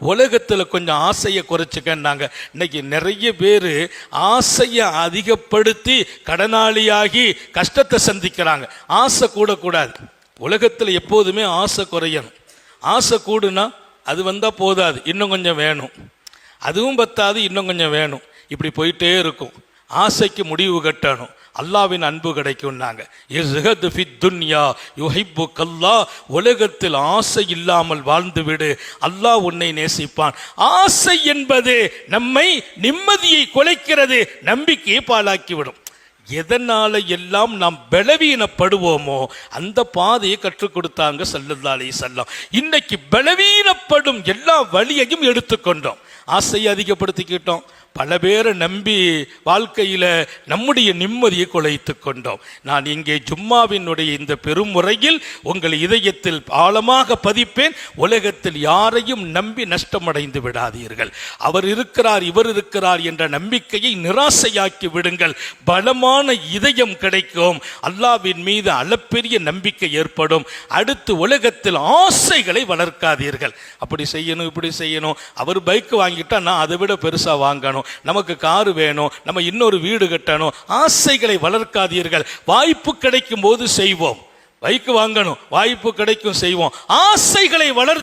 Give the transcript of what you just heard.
உலகத்தில் கொஞ்சம் ஆசையை குறைச்சிக்கன்னாங்க. இன்னைக்கு நிறைய பேர் ஆசையை அதிகப்படுத்தி கடனாளியாகி கஷ்டத்தை சந்திக்கிறாங்க. ஆசை கூடக்கூடாது. உலகத்தில் எப்போதுமே ஆசை குறையணும். ஆசை கூடுனா அது வந்தால் போதாது. இன்னும் கொஞ்சம் வேணும். அதுவும் பத்தாது இன்னும் கொஞ்சம் வேணும். இப்படி போயிட்டே இருக்கும். ஆசைக்கு முடிவு கட்டணும். அல்லாவின் அன்பு கிடைக்கும்னாங்க. துன்யா யுஹிப்பு கல்லா உலகத்தில் ஆசை இல்லாமல் வாழ்ந்து விடு அல்லாஹ் உன்னை நேசிப்பான். ஆசை என்பது நம்மை நிம்மதியை குலைக்கிறது நம்பிக்கையை பாழாக்கிவிடும். எதனால எல்லாம் நாம் பலவீனப்படுவோமோ அந்த பாதையை கற்றுக் கொடுத்தாங்க சல்லல்லா அலைஹி செல்லம் இன்னைக்கு பலவீனப்படும் எல்லா வழியையும் எடுத்துக்கொண்டோம். ஆசையை அதிகப்படுத்திக்கிட்டோம். பல பேரை நம்பி வாழ்க்கையில் நம்முடைய நிம்மதியை குலைத்து கொண்டோம். நான் இங்கே ஜும்மாவினுடைய இந்த பெருமுறையில் உங்கள் இதயத்தில் ஆழமாக பதிப்பேன். உலகத்தில் யாரையும் நம்பி நஷ்டமடைந்து விடாதீர்கள். அவர் இருக்கிறார் இவர் இருக்கிறார் என்ற நம்பிக்கையை நிராசையாக்கி விடுங்கள். பலமான இதயம் கிடைக்கும். அல்லாவின் மீது அளப்பெரிய நம்பிக்கை ஏற்படும். அடுத்து உலகத்தில் ஆசைகளை வளர்க்காதீர்கள். அப்படி செய்யணும் இப்படி செய்யணும். அவர் பைக் வாங்கிட்டா நான் அதை விட பெருசா வாங்கணும். நமக்கு காரு வேணும். நம்ம இன்னொரு வீடு கட்டணும். ஆசைகளை வளர்க்காதீர்கள். வாய்ப்பு கிடைக்கும் போது செய்வோம். பைக் வாங்கணும். வாய்ப்பு கிடைக்கும் செய்வோம். ஆசைகளை வளர்